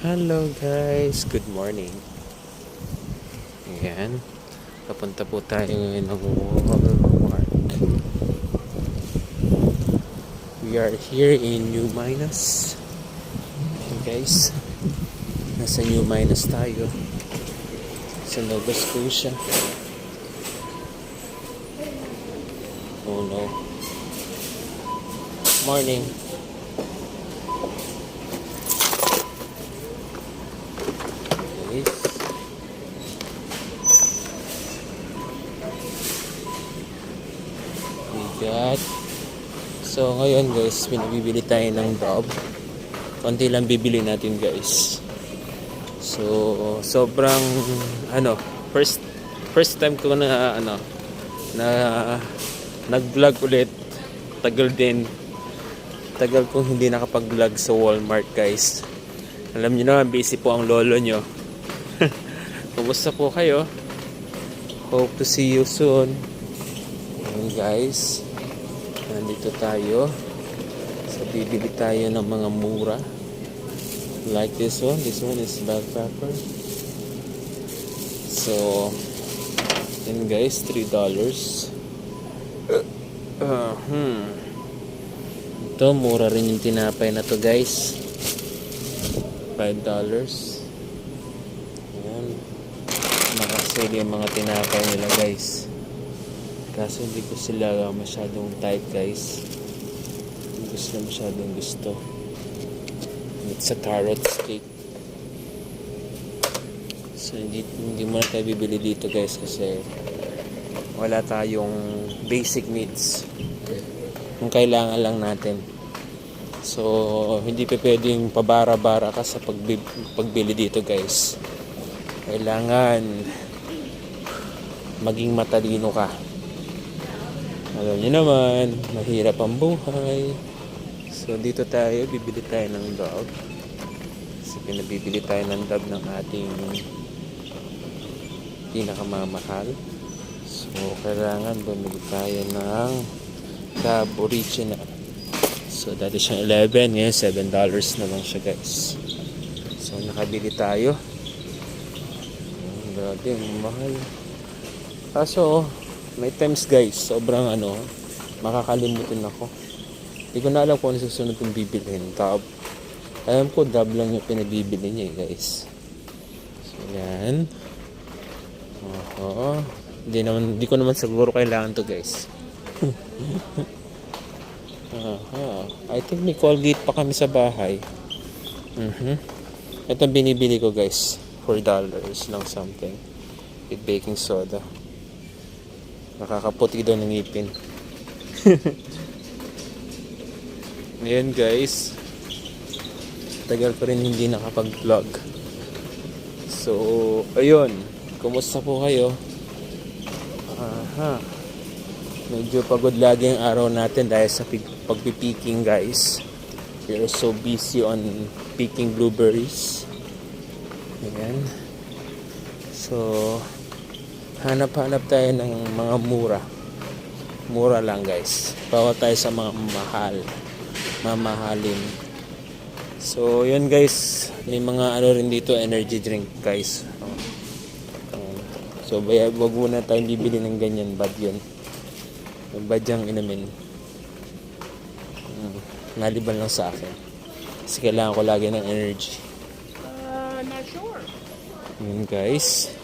Hello guys, good morning. Ayan. Papunta po tayo ngayon ng Walmart. We are here in New Minas. Ayan guys. Nasa New Minas tayo. Sa Nova Scotia. Oh no. Morning. Guys. Got So ngayon guys, pinabibili tayo ng dog. Konti lang bibili natin guys. So sobrang ano, first first time ko na ano na nag-vlog ulit. Tagal din. Tagal kong hindi nakapag-vlog sa Walmart guys. Alam niyo na, busy po ang lolo nyo. Kumusta po kayo? Hope to see you soon. Ayan guys. Nandito tayo. So, bibili tayo ng mga mura. Like this one. This one is pepper. So, yan guys, $3. Uh, hmm. Ito, mura rin yung tinapay na to guys. $5. Ayan. Makasale yung mga tinapay nila guys. Kaso hindi ko sila masyadong type guys. Hindi ko sila masyadong gusto. It's a carrot cake. So hindi, hindi mo na tayo bibili dito guys kasi wala tayong basic needs. Kung kailangan lang natin. So, hindi pa pwedeng pabara-bara ka sa pagbi- pagbili dito guys. Kailangan maging matalino ka. Alam niyo naman, mahirap ang buhay. So, dito tayo, bibili tayo ng dog. So, pinabibili tayo ng dog ng ating pinakamamahal. So, kailangan bumili tayo ng Dab Original. So, dati siyang 11, ngayon 7 dollars na lang siya guys. So, nakabili tayo. Grabe, mahal. Kaso, may times guys, sobrang ano, makakalimutin ako. Hindi ko na alam kung ano susunod kong bibilhin. Dab. Alam ko, dab lang yung pinabibili niya eh, guys. So, yan. Oo. Hindi naman, hindi ko naman siguro kailangan to guys. Aha. I think may Colgate pa kami sa bahay. Mhm. Ito binibili ko guys. $4 lang something. With baking soda. Nakakaputi daw ng ngipin. Ngayon guys. Tagal pa rin hindi nakapag-vlog. So, ayun. Kumusta po kayo? Aha. Medyo pagod lagi ang araw natin dahil sa pagpipiking guys. We're so busy on picking blueberries. Ayan. So, hanap-hanap tayo ng mga mura. Mura lang guys. Bawal tayo sa mga mahal. Mamahalin. So, yun guys. May mga ano rin dito, energy drink guys. So, baya, wag muna tayong bibili ng ganyan. Bad yun. Bad yung inamin. Mm, naliban lang sa akin. Kasi kailangan ko lagi ng energy. Uh, not sure. Yun guys.